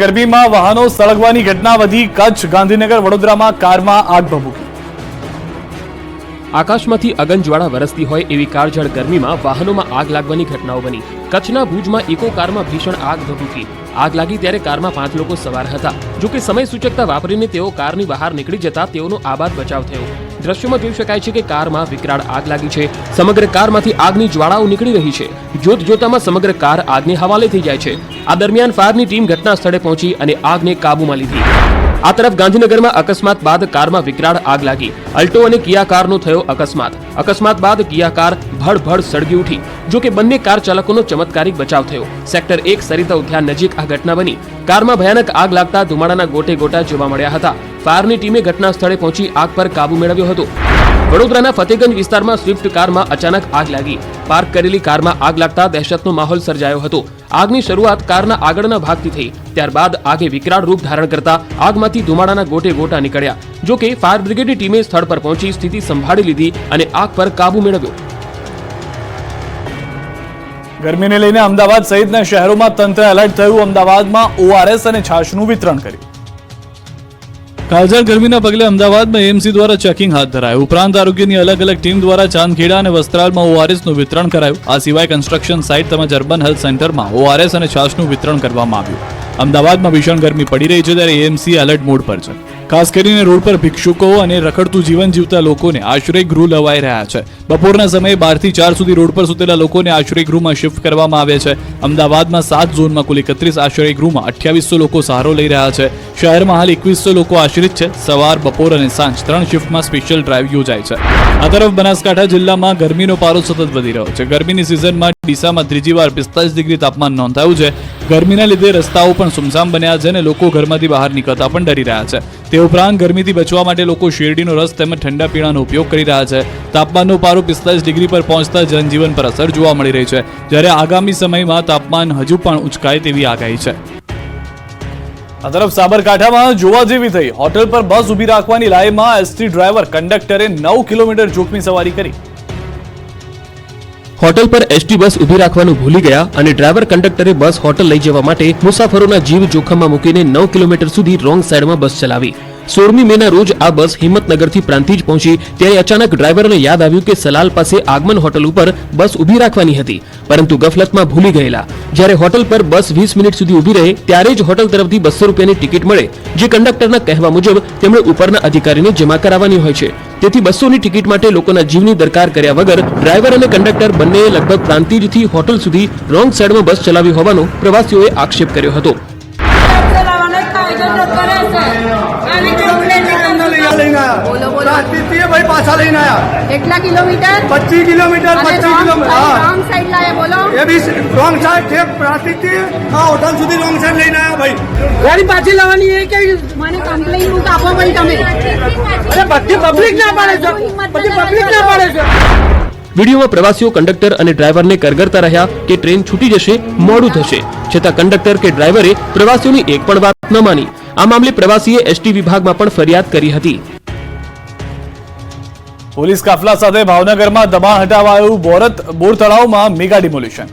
ગરમીમાં વાહનો સળગવાની ઘટના વધી કચ્છ, ગાંધીનગર, વડોદરામાં કારમાં આગ ભભૂકી આકાશમાંથી અગનજ્વાળા વરસતી હોય એવી કાળઝાળ ગરમીમાં વાહનોમાં આગ લાગવાની ઘટનાઓ બની. કચ્છના ભુજમાં ઇકો કારમાં ભીષણ આગ ભભૂકી આગ લાગી ત્યારે કારમાં પાંચ લોકો સવાર હતા. જોકે સમય સૂચકતા વાપરીને તેઓ કારની બહાર નીકળી જતા તેઓનો આબાદ બચાવ થયો. દ્રશ્યોમાં જોઈ શકાય છે કે કારમાં વિકરાળ આગ લાગી છે. સમગ્ર કારમાંથી આગની જ્વાળાઓ નીકળી રહી છે. જોત જોતામાં સમગ્ર કાર આગને હવાલે થઈ જાય છે. આ દરમિયાન ફાયરની ટીમ ઘટના સ્થળે પહોંચી અને આગને કાબૂમાં લીધી. આ તરફ ગાંધીનગરમાં અકસ્માત બાદ કારમાં વિકરાળ આગ લાગી. અલ્ટો અને કિયા કારનો થયો અકસ્માત. અકસ્માત બાદ કિયા કાર ભડભડ સળગી ઉઠી. જો કે બંને કાર ચાલકોનો ચમત્કારિક બચાવ થયો. સેક્ટર એક સરિતા ઉદ્યાન નજીક આ ઘટના બની. કારમાં ભયાનક આગ લાગતા ધુમાડાના ગોટે ગોટા જોવા મળ્યા હતા. ફાયરની ટીમે ઘટના સ્થળે પહોંચી આગ પર કાબુ મેળવ્યો હતો. વડોદરાના ફતેગંજ વિસ્તારમાં સ્વિફ્ટ કારમાં અચાનક આગ લાગી. પાર્ક કરેલી કારમાં આગ લાગતા દહેશતનો માહોલ સર્જાયો હતો. આગની શરૂઆત કારના આગળના ભાગથી થઈ. ત્યારબાદ આગે વિકરાળ રૂપ ધારણ કરતા આગમાંથી ધુમાડાના ગોટે ગોટા નીકળ્યા. જો કે ફાયર બ્રિગેડની ટીમે સ્થળ પર પહોંચી સ્થિતિ સંભાળી લીધી અને આગ પર કાબુ મેળવ્યો. ગરમીને લઈને અમદાવાદ સહિતના શહેરોમાં તંત્ર એલર્ટ થયું. અમદાવાદમાં ઓઆરએસ અને છાશનું વિતરણ કર્યું. કાળઝાળ ગરમીના પગલે અમદાવાદમાં એએમસી દ્વારા ચેકિંગ હાથ ધરાયું. ઉપરાંત આરોગ્યની અલગ અલગ ટીમ દ્વારા ચાંદખેડા અને વસ્ત્રાલમાં ઓઆરએસનું વિતરણ કરાયું. આ સિવાય કન્સ્ટ્રક્શન સાઇટ તેમજ અર્બન હેલ્થ સેન્ટરમાં ઓઆરએસ અને છાશનું વિતરણ કરવામાં આવ્યું. અમદાવાદમાં ભીષણ ગરમી પડી રહી છે ત્યારે એએમસી એલર્ટ મોડ પર છે. ખાસ કરીને રોડ પર ભિક્ષુકો અને રખડતું જીવન જીવતા લોકોને આશ્રય ગૃહ લવાઈ રહ્યા છે. બપોરના સમયે બારથી ચાર સુધી રોડ પર સુતેલા લોકોને આશ્રય ગૃહમાં શિફ્ટ કરવામાં આવે છે. અમદાવાદમાં સાત ઝોનમાં કુલ એકત્રીસ આશ્રય ગૃહમાં અઠ્યાવીસો લોકો સહારો લઈ રહ્યા છે. શહેરમાં હાલ એકવીસો લોકો આશ્રિત છે. સવાર, બપોર અને સાંજ ત્રણ શિફ્ટમાં સ્પેશિયલ ડ્રાઈવ યોજાય છે. આ તરફ બનાસકાંઠા જિલ્લામાં ગરમીનો પારો સતત વધી રહ્યો છે. ગરમીની સિઝનમાં ડીસામાં ત્રીજી વાર પિસ્તાલીસ ડિગ્રી તાપમાન નોંધાયું છે. ગરમીના લીધે રસ્તાઓ પણ સુમસામ બન્યા છે અને લોકો ઘરમાંથી બહાર નીકળતા પણ ડરી રહ્યા છે. તે ઉપરાંત ગરમીથી બચવા માટે લોકો શેરડીનો રસ તેમજ ઠંડા પીણાનો ઉપયોગ કરી રહ્યા છે. તાપમાનનો પારો પિસ્તાલીસ ડિગ્રી પર પહોંચતા જનજીવન પર અસર જોવા મળી રહી છે. જ્યારે આગામી સમયમાં તાપમાન હજુ પણ ઉંચકાય તેવી આગાહી છે. આ તરફ સાબરકાંઠામાં જોવા જેવી થઈ, હોટેલ પર બસ ઊભી રાખવાની લાઈમાં એસટી ડ્રાઈવર કંડક્ટરે નવ કિલોમીટર જોખમી સવારી કરી. હોટલ પર એસટી બસ ઊભી રાખવાનું ભૂલી ગયા અને ડ્રાઈવર કંડક્ટરે બસ હોટલ લઈ જવા માટે મુસાફરોના જીવ જોખમમાં મૂકીને નવ કિલોમીટર સુધી રોંગ સાઈડમાં બસ ચલાવી. સોળમી મેના રોજ આ બસ હિંમતનગરથી પ્રાંતિજ પહોંચી, ત્યારે અચાનક ડ્રાઈવરને યાદ આવ્યું કે સલાલ પાસે આગમન હોટલ ઉપર બસ ઊભી રાખવાની હતી, પરંતુ ગફલતમાં ભૂલી ગયેલા. જ્યારે હોટલ પર બસ વીસ મિનિટ સુધી ઊભી રહે, ત્યારે જ હોટલ તરફથી બસો રૂપિયાની ટિકિટ મળે, જે કંડક્ટરના કહેવા મુજબ તેમણે ઉપરના અધિકારીને જમા કરાવવાની હોય છે. તેથી બસોની ટિકિટ માટે લોકોના જીવની દરકાર કર્યા વગર ડ્રાઈવર અને કંડક્ટર બંનેએ લગભગ પ્રાંતિજથી હોટલ સુધી રોંગ સાઈડમાં બસ ચલાવી હોવાનો પ્રવાસીઓએ આક્ષેપ કર્યો હતો. પાછા લઈને આયા. કેટલા કિલોમીટર? પચીસ કિલોમીટર પચીસ કિલોમીટર રોંગ સાઈડ લાયા બોલો. એ બી રોંગ સાઈડ છે પ્રાંતિકથી આ હોટલ સુધી રોંગ સાઈડ લઈને આવ્યા ભાઈ. ગાડી પાછી લાવવાની એ કે મને કમ્પ્લેન બુક આપો ભાઈ તમે. અરે બધી પબ્લિક ના પાડે છે. બધી પબ્લિક ના પાડે છે. વિડીયોમાં પ્રવાસીઓ કંડક્ટર અને ડ્રાઈવરને કરગરતા રહ્યા કે ટ્રેન છૂટી જશે મોડું થશે. છતાં કંડક્ટર કે ડ્રાઈવરે પ્રવાસીઓની એક પણ વાત ન માની. આ મામલે પ્રવાસીએ એસટી વિભાગમાં પણ ફરિયાદ કરી હતી. પોલીસ કાફલા સાથે ભાવનગરમાં દબાણ હટાવાયું બોરત બોર તળાવમાં મેગા ડિમોલિશન.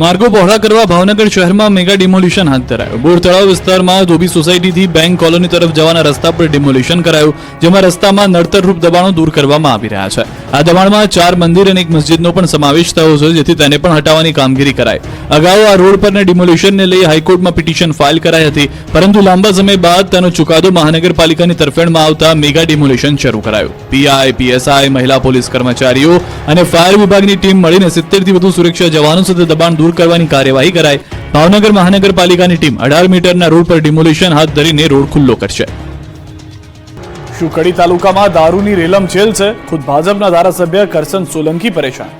માર્ગો પહોળા કરવા ભાવનગર શહેરમાં મેગા ડિમોલિશન હાથ ધરાયું. બોર વિસ્તારમાં ધોબી સોસાયટીથી બેંક કોલોની તરફ જવાના રસ્તા પર ડિમોલિશન કરાયું, જેમાં રસ્તામાં નડતરરૂપ દબાણો દૂર કરવામાં આવી રહ્યા છે. આ દબાણમાં ચાર મંદિર અને એક મસ્જિદનો પણ સમાવેશ થયો છે, જેથી તેને પણ હટાવવાની કામગીરી કરાય અગાઉ આ રોડ પરના ડિમોલિશનને લઈ હાઈકોર્ટમાં પિટિશન ફાઇલ કરાઈ હતી, પરંતુ લાંબા સમય બાદ તેનો ચુકાદો મહાનગરપાલિકાની તરફેણમાં આવતા મેગા ડિમોલિશન શરૂ કરાયું. પીઆઈ પીએસઆઈ મહિલા પોલીસ કર્મચારીઓ અને ફાયર વિભાગની ટીમ મળીને સિત્તેરથી વધુ સુરક્ષા જવાનો સાથે દબાણ દૂર કરવાની કાર્યવાહી કરાય. ભાવનગર મહાનગરપાલિકાની ટીમ અઢાર મીટરના રોડ પર ડિમોલિશન હાથ ધરીને રોડ ખુલ્લો કરશે. શું કડી તાલુકામાં દારૂની રેલમ છેલ છે. ખુદ ભાજપના ધારાસભ્ય કરશન સોલંકી પરેશાન.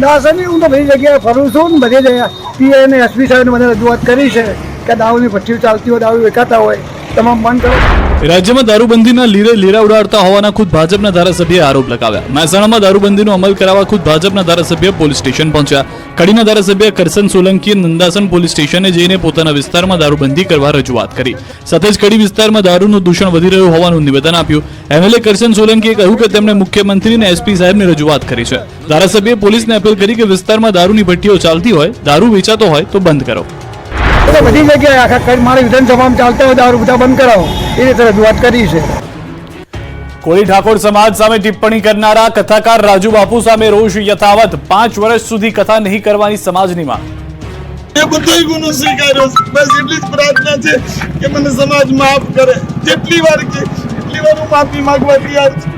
દાસની હું તો બધી જગ્યાએ ફરું છું ને બધી જગ્યાએ પીએ અને એસપી સાહેબને મને રજૂઆત કરી છે કે દારૂની પટ્ટીઓ ચાલતી હોય દારૂ વેચાતા હોય. તમામ બંધ કરો. રાજ્યમાં દારૂબંધીના લીરે લીરા ઉડાડતા હોવાના ખુદ ભાજપના ધારાસભ્યએ આરોપ લગાવ્યા. મહેસાણામાં દારૂબંધીનો અમલ કરાવવા ખુદ ભાજપના ધારાસભ્ય પોલીસ સ્ટેશન પહોંચ્યા. કડીના ધારાસભ્ય કરસન સોલંકીએ નંદાસન પોલીસ સ્ટેશને જઈને પોતાના વિસ્તારમાં દારૂબંધી કરવા રજૂઆત કરી. સાથે જ કડી વિસ્તારમાં દારૂનું દૂષણ વધી રહ્યું હોવાનું નિવેદન આપ્યું. એમએલએ કરસન સોલંકીએ કહ્યું કે તેમણે મુખ્યમંત્રી અને એસપી સાહેબને રજૂઆત કરી છે. ધારાસભ્યએ પોલીસને અપીલ કરી કે વિસ્તારમાં દારૂની ભઠ્ઠીઓ ચાલતી હોય, દારૂ વેચાતો હોય તો બંધ કરો. એટલે બધી જગ્યાએ આખા કચ્છ મારી વિધાનસભામાં ચાલતા હોય દારૂ બધા બંધ કરાવો. એ રીતે રજૂઆત કરી છે. કોળી ઠાકોર સમાજ સામે ટિપ્પણી કરનારા કથાકાર રાજુ બાપુ સામે રોષ યથાવત પાંચ વર્ષ સુધી કથા નહીં કરવાની સમાજની માંગ એ બધોય ગુનો સ્વીકાર્યો બસ એટલી જ પ્રાર્થના છે કે મને સમાજ માફ કરે. જેટલી વાર કે એટલી વાર હું માફી માંગવા તૈયાર છું.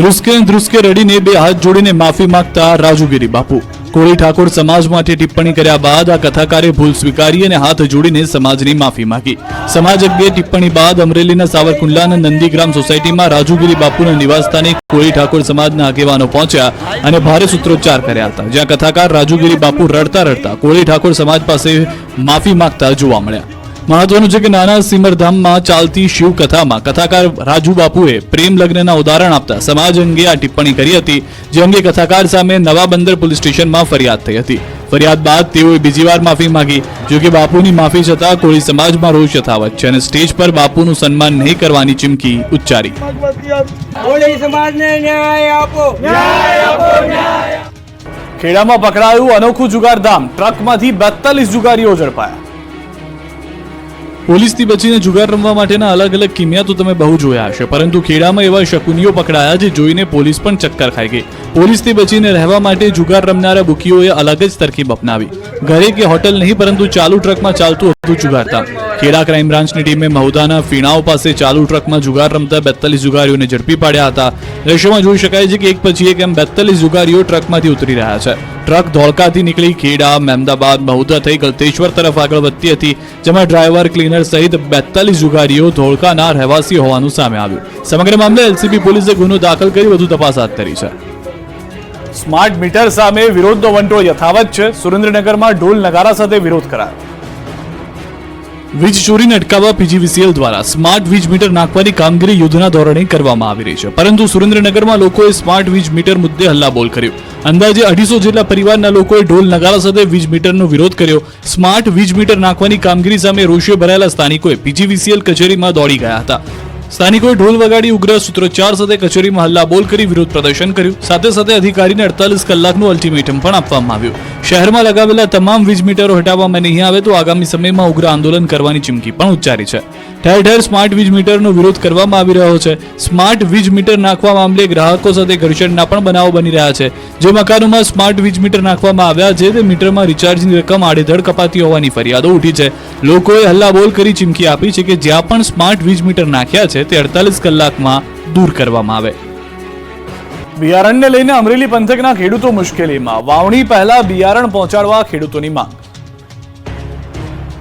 ધ્રુસકે ધ્રુસકે રડીને બે હાથ જોડીને માફી માંગતા રાજુગીરી બાપુ. કોળી ઠાકોર સમાજ માટે ટિપ્પણી કર્યા બાદ આ કથાકારે ભૂલ સ્વીકારી અને હાથ જોડીને સમાજની માફી માંગી. સમાજ અંગે ટિપ્પણી બાદ અમરેલીના સાવરકુંડલાના નંદીગ્રામ સોસાયટીમાં રાજુગીરી બાપુના નિવાસસ્થાને કોળી ઠાકોર સમાજના આગેવાનો પહોંચ્યા અને ભારે સૂત્રોચ્ચાર કર્યા હતા, જ્યાં કથાકાર રાજુગીરી બાપુ રડતા રડતા કોળી ઠાકોર સમાજ પાસે માફી માંગતા જોવા મળ્યા. મહત્વનું છે કે નાના સિમરધામમાં ચાલતી શિવકથામાં કથાકાર રાજુ બાપુએ પ્રેમ લગ્નના ઉદાહરણ આપતા સમાજ અંગે આ ટિપ્પણી કરી હતી જે અંગે કથાકાર સામે નવા બંદર પોલીસ સ્ટેશનમાં ફરિયાદ થઈ હતી. ફરિયાદ બાદ તેઓએ બીજી વાર માફી માંગી જો કે બાપુની માફી છતાં કોળી સમાજમાં રોષ યથાવત છે અને સ્ટેજ પર બાપુનું સન્માન નહીં કરવાની ચીમકી ઉચ્ચારી. કોળી સમાજને ન્યાય આપો. ખેડામાં પકડાયું અનોખું જુગારધામ ટ્રકમાંથી બેતાલીસ જુગારીઓ ઝડપાયા. પોલીસથી બચીને જુગાર રમવા માટેના અલગ અલગ કિમિયા તો તમે બહુ જોયા હશે. પરંતુ ખેડામાં એવા શકુનીઓ પકડાયા જે જોઈને પોલીસ પણ ચક્કર ખાઈ ગઈ. પોલીસથી બચીને રહેવા માટે જુગાર રમનારા બુકીઓએ અલગ જ તરકીબ અપનાવી. ઘરે કે હોટલ નહીં, પરંતુ ચાલુ ટ્રકમાં ચાલતું હતું હતા ખેડા ક્રાઇમ બ્રાન્ચની ટીમે મહુદાના ફીણાઓ પાસે ચાલુ ટ્રકમાં જુગાર રમતા બેતાલીસ જુગારીઓને ઝડપી પાડ્યા હતા. દ્રશ્યમાં જોઈ શકાય છે કે એક પછી એક એમ બેતાલીસ જુગારીઓ ટ્રકમાંથી ઉતરી રહ્યા છે. ટ્રક ધોળકાથી નીકળી ખેડા, મહેમદાબાદ, મહુદા થઈ ગલતેશ્વર તરફ આગળ વધતી હતી, જેમાં ડ્રાઈવર ક્લીનર સહિત બેતાલીસ જુગારીઓ ધોળકાના રહેવાસી હોવાનું સામે આવ્યું. સમગ્ર મામલે એલસીબી પોલીસે ગુનો દાખલ કરી વધુ તપાસ હાથ ધરી છે. સ્માર્ટ મીટર સામે વિરોધનો વંટોળ યથાવત છે. સુરેન્દ્રનગરમાં ઢોલ નગારા સાથે વિરોધ કરાયો. વીજ ચોરીને અટકાવવા પીજીવીસીએલ દ્વારા સ્માર્ટ વીજ મીટર નાખવાની કામગીરી યુદ્ધના ધોરણે કરવામાં આવી રહી છે. પરંતુ સુરેન્દ્રનગરમાં લોકોએ સ્માર્ટ વીજ મીટર મુદ્દે હલ્લાબોલ કર્યો. અંદાજે અઢીસો જેટલા પરિવારના લોકોએ ઢોલ નગારા સાથે વીજ મીટરનો વિરોધ કર્યો. સ્માર્ટ વીજ મીટર નાખવાની કામગીરી સામે રોષે ભરાયેલા સ્થાનિકોએ પીજીવીસીએલ કચેરીમાં દોડી ગયા હતા. સ્થાનિકોએ ઢોલ વગાડી ઉગ્ર સૂત્રોચ્ચાર સાથે કચેરીમાં હલ્લાબોલ કરી વિરોધ પ્રદર્શન કર્યું. સાથે સાથે અધિકારીને અડતાલીસ કલાકનું અલ્ટિમેટમ પણ આપવામાં આવ્યું. શહેરમાં લગાવેલા તમામ વીજ મીટરો હટાવવામાં નહીં આવે તો આગામી સમયમાં ઉગ્ર આંદોલન કરવાની ચીમકી પણ ઉચ્ચારી છે. ઠેર ઠેર સ્માર્ટ વીજ મીટરનો વિરોધ કરવામાં આવી રહ્યો છે. સ્માર્ટ વીજ મીટર નાખવા મામલે ગ્રાહકો સાથે ઘર્ષણના પણ બનાવો બની રહ્યા છે. જે મકાનોમાં સ્માર્ટ વીજ મીટર નાખવામાં આવ્યા છે, તે મીટરમાં રિચાર્જની રકમ આડેધડ કપાતી હોવાની ફરિયાદો ઉઠી છે. લોકોએ હલ્લાબોલ કરી ચીમકી આપી છે કે જ્યાં પણ સ્માર્ટ વીજ મીટર નાખ્યા છે, તે અડતાલીસ કલાકમાં દૂર કરવામાં આવે. બિયારણને લઈને અમરેલી પંથકના ખેડૂતો મુશ્કેલીમાં. વાવણી પહેલા બિયારણ પહોંચાડવા ખેડૂતોની માંગ.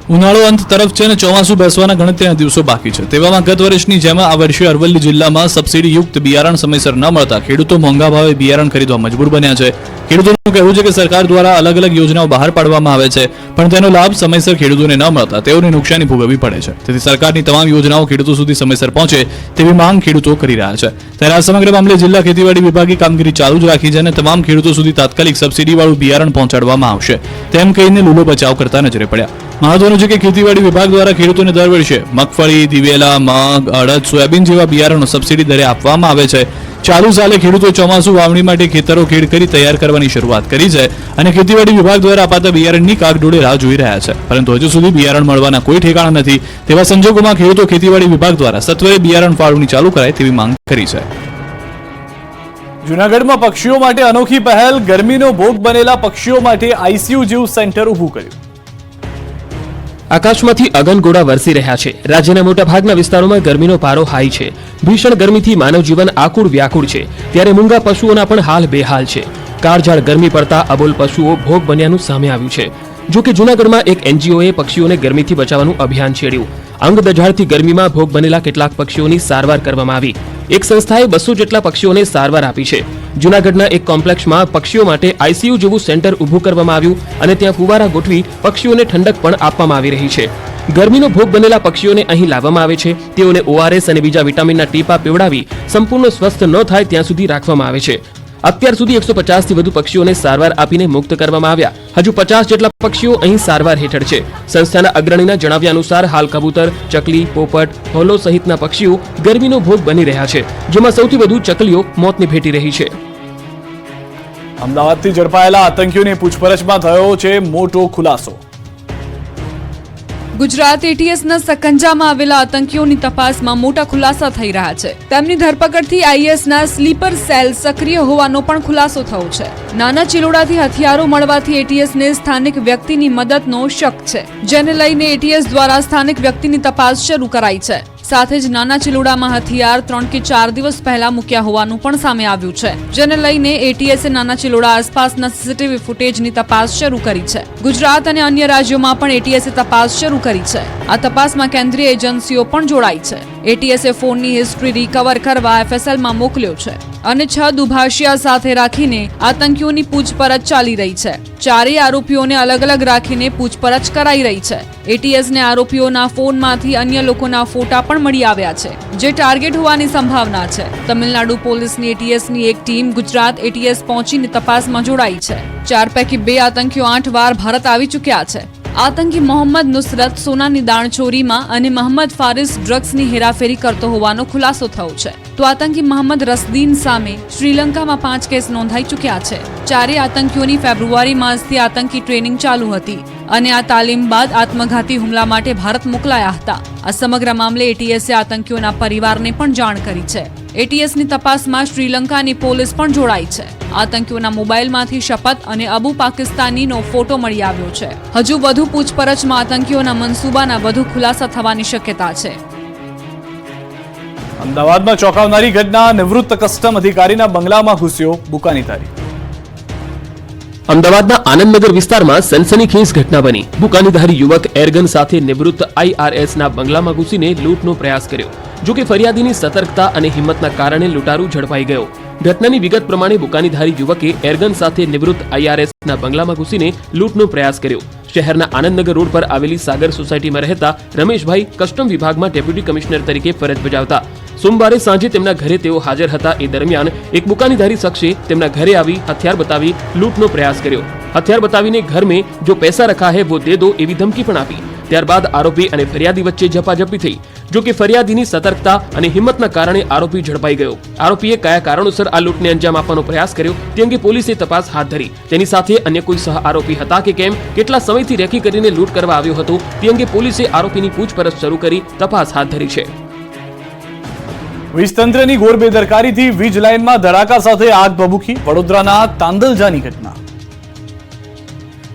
ઉનાળો અંત તરફ છે અને ચોમાસું બેસવાના ગણતરીના દિવસો બાકી છે. તેવામાં ગત વર્ષની જેમ આ વર્ષે અરવલ્લી જિલ્લામાં સબસિડીયુક્ત બિયારણ સમયસર ન મળતા ખેડૂતો મોંઘા ભાવે બિયારણ ખરીદવા મજબૂર બન્યા છે. ખેડૂતોનું કહેવું છે કે સરકાર દ્વારા અલગ અલગ યોજનાઓ બહાર પાડવામાં આવે છે, પણ તેનો લાભ સમયસર ખેડૂતોને ન મળતા, તેઓને નુકસાની ભોગવવી પડે છે. તેથી સરકારની તમામ યોજનાઓ ખેડૂતો સુધી સમયસર પહોંચે તેવી માંગ ખેડૂતો કરી રહ્યા છે. ત્યારે આ સમગ્ર મામલે જિલ્લા ખેતીવાડી વિભાગે કામગીરી ચાલુ જ રાખી છે અને તમામ ખેડૂતો સુધી તાત્કાલિક સબસિડીવાળું બિયારણ પહોંચાડવામાં આવશે. તેમ કહીને લૂલો બચાવ કરતા નજરે પડ્યા. મહત્વનું છે કે ખેતીવાડી વિભાગ દ્વારા ખેડૂતોને દર વર્ષે મગફળી, દિવેલા, મગ, અડદ, સોયાબીન જેવા બિયારણો સબસિડી દરે આપવામાં આવે છે. ચાલુ સાલે ખેડૂતો ચોમાસુ વાવણી માટે ખેતરો ખેડ કરી તૈયાર કરવાની શરૂઆત કરી છે અને ખેતીવાડી વિભાગ દ્વારા અપાતા બિયારણની કાગડોળે રાહ જોઈ રહ્યા છે. પરંતુ હજુ સુધી બિયારણ મળવાના કોઈ ઠેકાણા નથી તેવા સંજોગોમાં ખેડૂતો ખેતીવાડી વિભાગ દ્વારા સત્વરે બિયારણ ફાળવણી ચાલુ કરાય તેવી માંગ કરી છે. જૂનાગઢમાં પક્ષીઓ માટે અનોખી પહેલ. ગરમીનો ભોગ બનેલા પક્ષીઓ માટે આઈસીયુ જેવું સેન્ટર ઊભું કર્યું. આકાશમાંથી અગનગોળા વરસી રહ્યા છે. રાજ્યના મોટાભાગના વિસ્તારોમાં ગરમીનો પારો હાઈ છે. ભીષણ ગરમીથી માનવ જીવન આકુળ વ્યાકુળ છે. ત્યારે મૂંગા પશુઓના પણ હાલ બેહાલ છે. કાળઝાળ ગરમી પડતા અબોલ પશુઓ ભોગ બન્યાનું સામે આવ્યું છે. જો કે જૂનાગઢમાં એક એનજીઓએ પક્ષીઓને ગરમીથી બચાવવાનું અભિયાન છેડ્યું. અંગ દજાડતી ગરમીમાં ભોગ બનેલા કેટલાક પક્ષીઓની સારવાર કરવામાં આવી. એક સંસ્થાએ બસો જેટલા પક્ષીઓને સારવાર આપી છે. જૂનાગઢના એક કોમ્પ્લેક્ષમાં પક્ષીઓ માટે આઈસીયુ જેવું સેન્ટર ઊભું કરવામાં આવ્યું અને ત્યાં ફુવારા ગોઠવી પક્ષીઓને ઠંડક પણ આપવામાં આવી રહી છે. ગરમીનો ભોગ બનેલા પક્ષીઓને અહીં લાવવામાં આવે છે. તેઓને ઓઆરએસ અને બીજા વિટામિનના ટીપા પીવડાવી સંપૂર્ણ સ્વસ્થ ન થાય ત્યાં સુધી રાખવામાં આવે છે. અત્યાર સુધી એકસો પચાસથી વધુ પક્ષીઓને સારવાર આપીને મુક્ત કરવામાં આવ્યા. હજુ પચાસ જેટલા પક્ષીઓ અહીં સારવાર હેઠળ છે. સંસ્થાના અગ્રણીના જણાવ્યા અનુસાર હાલ કબૂતર, ચકલી, પોપટ, હોલો સહિતના પક્ષીઓ ગરમીનો ભોગ બની રહ્યા છે, જેમાં સૌથી વધુ ચકલીઓ મોતને ભેટી રહી છે. અમદાવાદથી ઝડપાયેલા આતંકીઓની પૂછપરછમાં થયો છે મોટો ખુલાસો. ગુજરાત એટીએસના સકંજામાં આવેલા આતંકીઓની તપાસમાં મોટા ખુલાસા થઈ રહ્યા છે. તેમની ધરપકડથી આઈએસના સ્લીપર સેલ સક્રિય હોવાનો પણ ખુલાસો થયો છે. નાના ચિલોડાથી હથિયારો મળવાથી એટીએસને સ્થાનિક વ્યક્તિની મદદનો શક છે, જેને લઈને એટીએસ દ્વારા સ્થાનિક વ્યક્તિની તપાસ શરૂ કરાઈ છે. સાથે જ નાના ચિલોડામાં હથિયાર ત્રણ કે ચાર દિવસ પહેલા મૂક્યા હોવાનું પણ સામે આવ્યું છે. જેને લઈને એટીએસે નાના ચિલોડા આસપાસના સીસીટીવી ફૂટેજની તપાસ શરૂ કરી છે. ગુજરાત અને અન્ય રાજ્યોમાં પણ એટીએસે તપાસ શરૂ કરી છે. આ તપાસમાં કેન્દ્રીય એજન્સીઓ પણ જોડાઈ છે. એટીએસે ફોનની હિસ્ટ્રી રિકવર કરવા એફએસએલમાં મોકલ્યો છે. અને છ દુભાષિયા સાથે રાખીને આતંકીઓની પૂછપરછ ચાલી રહી છે. ચારેય આરોપીઓને અલગ અલગ રાખીને પૂછપરછ કરાઈ રહી છે. એટીએસને આરોપીઓના ફોનમાંથી અન્ય લોકોના ફોટા પણ મળી આવ્યા છે, જે ટાર્ગેટ હોવાની સંભાવના છે. તમિલનાડુ પોલીસની એટીએસની એક ટીમ ગુજરાત એટીએસ પહોંચીને તપાસમાં જોડાઈ છે. ચાર પૈકી બે આતંકીઓ આઠ વાર ભારત આવી ચૂક્યા છે. આતંકી મોહમ્મદ નુસરત સોનાની દાણચોરીમાં અને મોહમ્મદ ફારિસ ડ્રગ્સની હેરાફેરી કરતો હોવાનો ખુલાસો થયો છે. તો આતંકી મોહમ્મદ રસદીન સામે શ્રીલંકામાં પાંચ કેસ નોંધાઈ ચૂક્યા છે. ચારે આતંકીઓની ફેબ્રુઆરી માસથી આતંકી ટ્રેનિંગ ચાલુ હતી અને આ તાલીમ બાદ આત્મઘાતી હુમલા માટે ભારત મોકલાયા હતા. આ સમગ્ર મામલે એટીએસે આતંકીઓના પરિવારને પણ જાણ કરી છે. એટીએસની તપાસમાં શ્રીલંકાની પોલીસ પણ જોડાઈ છે. આતંકીઓના મોબાઈલમાંથી શપથ અને અબુ પાકિસ્તાનીનો ફોટો મળી આવ્યો છે. હજુ વધુ પૂછપરછમાં આતંકીઓના મનસૂબાના વધુ ખુલાસા થવાની શક્યતા છે. અમદાવાદમાં ચોંકાવનારી ઘટના, નિવૃત્ત કસ્ટમ અધિકારીના બંગલામાં ઘૂસ્યો, બુકાની તારી. અમદાવાદના આનંદનગર વિસ્તારમાં સનસનીખેજ ઘટના બની. બુકાનીધારી યુવક એરગન સાથે નિવૃત્ત આઈઆરએસના બંગલામાં ઘૂસીને લૂંટનો પ્રયાસ કર્યો. જો કે ફરિયાદીની સતર્કતા અને હિંમતના કારણે લૂંટારૂ ઝડપાઈ ગયો. ઘટનાની વિગત પ્રમાણે બુકાનીધારી યુવકે એરગન સાથે નિવૃત્ત આઈઆરએસના બંગલામાં ઘૂસીને લૂંટનો પ્રયાસ કર્યો. શહેરના આનંદનગર રોડ પર આવેલી સાગર સોસાયટીમાં રહેતા રમેશભાઈ કસ્ટમ વિભાગમાં ડેપ્યુટી કમિશનર તરીકે ફરજ બજાવતા સોમવારે સાંજે તેમના ઘરે તેઓ હાજર હતા. એ દરમિયાન એક બુકાનીધારી શખ્સે તેમના ઘરે આવી હથિયાર બતાવી લૂંટનો પ્રયાસ કર્યો. હથિયાર બતાવીને ઘર મેં જો પૈસા રખા હે, વો દે દો એવી ધમકી પણ આપી. ત્યારબાદ આરોપી અને ફરિયાદી વચ્ચે ઝપાઝપી થઈ. જો કે ફરિયાદીની સતર્કતા અને હિંમતના કારણે આરોપી ઝડપાઈ ગયો. આરોપીએ કયા કારણોસર આ લૂંટને અંજામ આપવાનો પ્રયાસ કર્યો તે અંગે પોલીસે તપાસ હાથ ધરી. તેની સાથે અન્ય કોઈ સહ આરોપી હતા કે કેમ, કેટલા સમયથી રેકી કરીને લૂંટ કરવા આવ્યો હતો તે અંગે પોલીસે આરોપીની પૂછપરછ શરૂ કરી તપાસ હાથ ધરી છે. વીજ તંત્રની ઘોર બેદરકારીથી વીજ લાઇનમાં ધડાકા સાથે આગ ભભૂકી વડોદરાના તાંદલજાની ઘટના.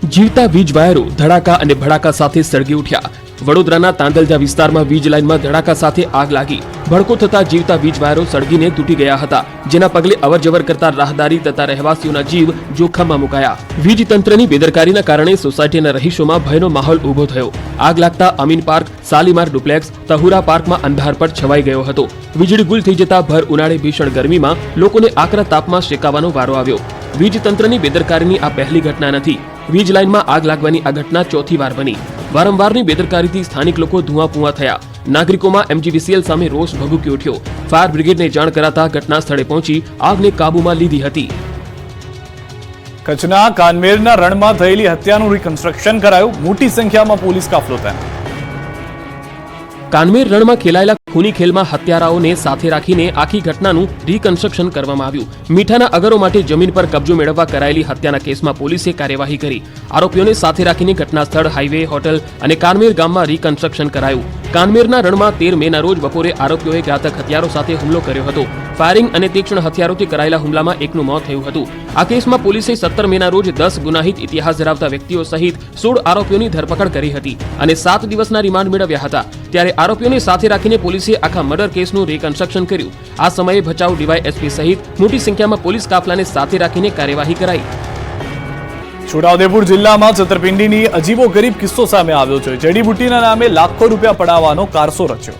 જીવતા વીજ વાયરો ધડાકા અને ભડાકા સાથે સળગી ઉઠ્યા. વડોદરાના તાંદલજા વિસ્તારમાં વીજ લાઇનમાં ધડાકા સાથે આગ લાગી. ભડકો થતા જીવતા વીજ વાયરો સળગીને તૂટી ગયા હતા. જેના પગલે અવરજવર કરતા રાહદારી તથા રહેવાસીઓના જીવ જોખમમાં મુકાયા. વીજ તંત્રની બેદરકારીના કારણે સોસાયટીના રહીશોમાં ભયનો માહોલ ઊભો થયો. આગ લાગતા અમીન પાર્ક, સાલીમાર ડુપ્લેક્સ, તહુરા પાર્કમાં અંધાર પર છવાઈ ગયો હતો. વીજળી ગુલ થઈ જતા ભર ઉનાળે ભીષણ ગરમીમાં લોકોને આકરા તાપમાં શેકાવાનો વારો આવ્યો. વીજ તંત્રની બેદરકારીની આ પહેલી ઘટના નથી. વીજ લાઇનમાં આગ લાગવાની આ ઘટના ચોથી વાર બની. વારંવારની બેદરકારીથી સ્થાનિક લોકો ધુઆપુઆ થયા. નાગરિકોમાં એમજીવીસીએલ સામે રોષ ભભૂકી ઉઠ્યો. ફાયર બ્રિગેડને જાણ કરાતા ઘટના સ્થળે પહોંચી આગને કાબૂમાં લીધી હતી. કચ્છના કાનમેરના રણમાં થયેલી હત્યાનું રિકન્સ્ટ્રક્શન કરાયું. મોટી સંખ્યામાં પોલીસ કાફલો તૈનાત કાનમેર રણમાં ખેલાયેલા ખૂની ખેલમાં હત્યારાઓને સાથે રાખીને આખી ઘટનાનું રિકન્સ્ટ્રક્શન કરવામાં આવ્યું. મીઠાના અગરો માટે જમીન પર કબજો મેળવવા કરાયેલી હત્યાના કેસમાં પોલીસે કાર્યવાહી કરી. આરોપીઓને સાથે રાખીને ઘટના સ્થળ હાઈવે હોટલ અને કાનમેર ગામમાં રીકન્સ્ટ્રક્શન કરાયું. કાનમેરના રણમાં તેર મેના રોજ બપોરે આરોપીઓએ ઘાતક હથિયારો સાથે હુમલો કર્યો હતો. ફાયરિંગ અને તીક્ષ્ણ હથિયારોથી કરાયેલા હુમલામાં એકનું મોત થયું હતું. આ કેસમાં પોલીસે સત્તર મેના રોજ દસ ગુનાહિત ઇતિહાસ ધરાવતા વ્યક્તિઓ સહિત સોળ આરોપીઓની ધરપકડ કરી હતી અને સાત દિવસના રિમાન્ડ મેળવ્યા હતા. ત્યારે આરોપીઓને સાથે રાખીને પોલીસે આખા મર્ડર કેસનું રિકન્સ્ટ્રક્શન કર્યું. આ સમયે ભચાઉ ડીવાયએસપી સહિત મોટી સંખ્યામાં પોલીસ કાફલાને સાથે રાખીને કાર્યવાહી કરાઈ. છોટાઉદેપુર જિલ્લામાં છતરપિંડીની અજીબો ગરીબ કિસ્સો સામે આવ્યો છે. જડીબુટ્ટીના નામે લાખો રૂપિયા પડાવવાનો કારસો રચ્યો.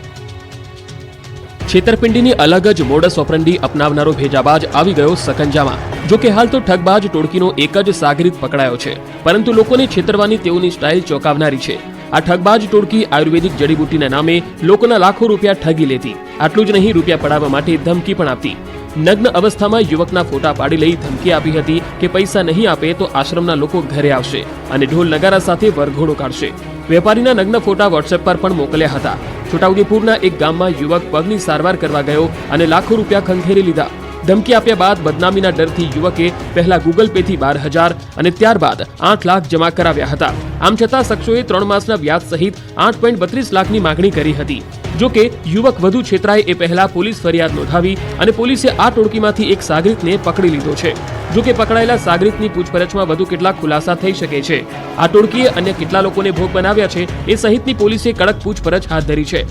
છેતરપિંડીની અલગ જ મોડસ ઓપરંડી અપનાવનારો ભેજાબાજ આવી ગયો સકંજામાં જો હાલ તો ઠગબાજ ટોળકીનો એક જ સાગરીત પકડાયો છે. પરંતુ લોકોને છેતરવાની તેઓની સ્ટાઇલ ચોંકાવનારી છે. આ ઠગબાજ ટોળકી આયુર્વેદિક જડીબુટ્ટીના નામે લોકોના લાખો રૂપિયા ઠગી લેતી. આટલું જ નહીં, રૂપિયા પડાવવા માટે ધમકી પણ આપતી. નગ્ન અવસ્થામાં યુવકના ફોટા પાડી લઈ ધમકી આપી હતી કે પૈસા નહીં આપે તો આશ્રમના લોકો ઘરે આવશે અને ઢોલ નગારા સાથે વરઘોડો કાઢશે. વેપારીના નગ્ન ફોટા વોટ્સએપ પર પણ મોકલ્યા હતા. છોટાઉદેપુરના એક ગામમાં યુવક પગની સારવાર કરવા ગયો અને લાખો રૂપિયા ખંખેરી લીધા. ધમકી આપ્યા બાદ બદનામીના ડરથી યુવકે પહેલા ગૂગલ પે થી બાર હજાર અને ત્યારબાદ આઠ લાખ જમા કરાવ્યા હતા. આમ છતાં શખ્સોએ ત્રણ માસના વ્યાજ સહિત આઠ પોઈન્ટ બત્રીસ લાખની માગણી કરી હતી. જો કે યુવક વધુ છેતરાય એ પહેલા પોલીસ ફરિયાદ નોંધાવી અને પોલીસે આ ટોળકીમાંથી એક સાગરિતને પકડી લીધો છે. જો કે પકડાયેલા સાગરિતની પૂછપરછમાં વધુ કેટલાક ખુલાસા થઈ શકે છે. આ ટોળકીએ અન્ય કેટલા લોકોને ભોગ બનાવ્યા છે એ સહિતની પોલીસે કડક પૂછપરછ હાથ ધરી છે.